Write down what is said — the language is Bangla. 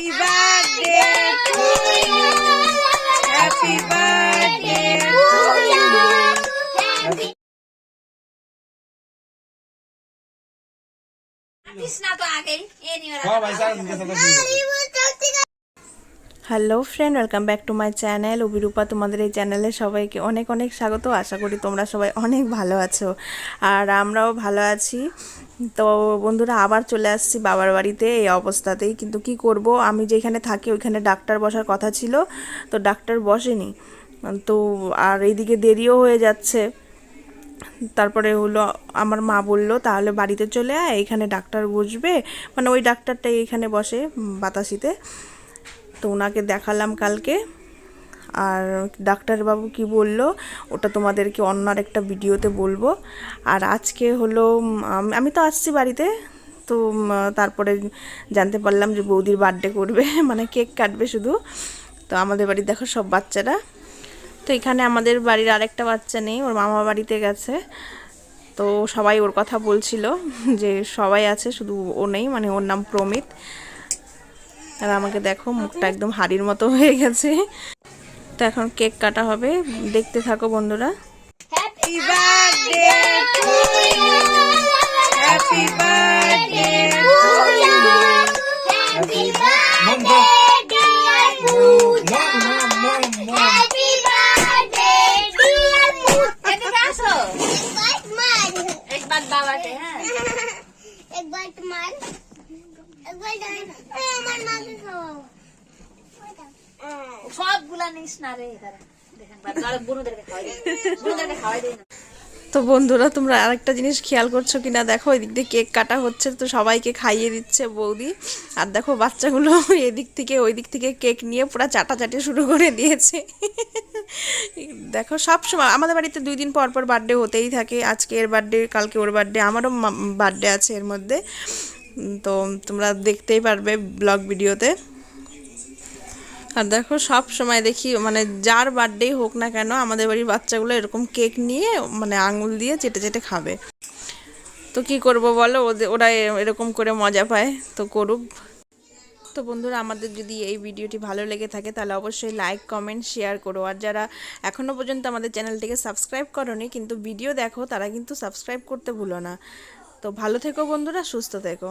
Happy birthday to you. Happy birthday to you. Krishna तो आ गई ये नहीं हो रहा hello friend welcome back to my channel Abhirupa তোমাদের এই চ্যানেলে সবাইকে অনেক অনেক স্বাগত। আশা করি তোমরা সবাই অনেক ভালো আছো। আর আমরাও ভালো আছি। তো বন্ধুরা, আবার চলে আসছি বাবার বাড়িতে এই অবস্থাতেই। কিন্তু কি করব? আমি যেখানে থাকি ওইখানে ডাক্তার বসার কথা ছিল। তো ডাক্তার বসেনি। তো আর এইদিকে দেরিও হয়ে যাচ্ছে। তারপরে হলো, আমার মা বলল, তাহলে বাড়িতে চলে আয়, এখানে ডাক্তার বসবে। মানে ওই ডাক্তারটাই এখানে বসে বাতাসিতে। তো ওনাকে দেখালাম কালকে। আর ডাক্তারবাবু কি বলল, ওটা তোমাদেরকে অন্য একটা ভিডিওতে বলব। আর আজকে হলো আমি তো আসছি বাড়িতে, তো তারপরে জানতে পারলাম যে বৌদির বার্থডে করবে মানে কেক কাটবে শুধু। তো আমাদের বাড়ি দেখো সব বাচ্চারা। তো এখানে আমাদের বাড়ির আরেকটা বাচ্চা নেই, ওর মামা বাড়িতে গেছে। তো সবাই ওর কথা বলছিল যে সবাই আছে, শুধু ও নেই মানে ওর নাম প্রমিত। আর আমাকে দেখো মুখটা একদম হাড়ির মতো হয়ে গেছে তো এখন কেক কাটা হবে দেখতে থাকো বন্ধুরা Happy birthday to you. Happy birthday to you. Happy Mom, birthday, Mom, mom, mom, mom. Happy birthday, dear Pooja. এদিকে আসো। एक बात बाबा के हैं एक बार तुम्हार एक बार তো বন্ধুরা, তোমরা আরেকটা জিনিস খেয়াল করছ কিনা? দেখো, এদিক দিয়ে কেক কাটা হচ্ছে, তো সবাইকে খাইয়ে দিচ্ছে বৌদি। আর দেখো, বাচ্চাগুলো এদিক থেকে ওই দিক থেকে কেক নিয়ে পুরো চাটাচাটি শুরু করে দিয়েছে। দেখো, সব সময় আমাদের বাড়িতে দুই দিন পর পর বার্থডে হতেই থাকে। আজকে এর বার্থডে কালকে ওর বার্থডে আমারও বার্থডে আছে এর মধ্যে। তো তোমরা দেখতেই পারবে ব্লগ ভিডিওতে আর দেখো, সব সময় দেখি মানে যার বার্থডে হোক না কেন, আমাদের বাড়ির বাচ্চাগুলো এরকম কেক নিয়ে মানে আঙুল দিয়ে চেটে চেটে খাবে। তো কি করব বলো? ওদের ওরা এরকম করে মজা পায়, তো করুক। তো বন্ধুরা, আমাদের যদি এই ভিডিওটি ভালো লেগে থাকে, তাহলে অবশ্যই লাইক কমেন্ট শেয়ার করো। আর যারা এখনও পর্যন্ত আমাদের চ্যানেলটিকে সাবস্ক্রাইব করনি, কিন্তু ভিডিও দেখো, তারা কিন্তু সাবস্ক্রাইব করতে ভুলো না। তো ভালো থেকো বন্ধুরা, সুস্থ থেকো।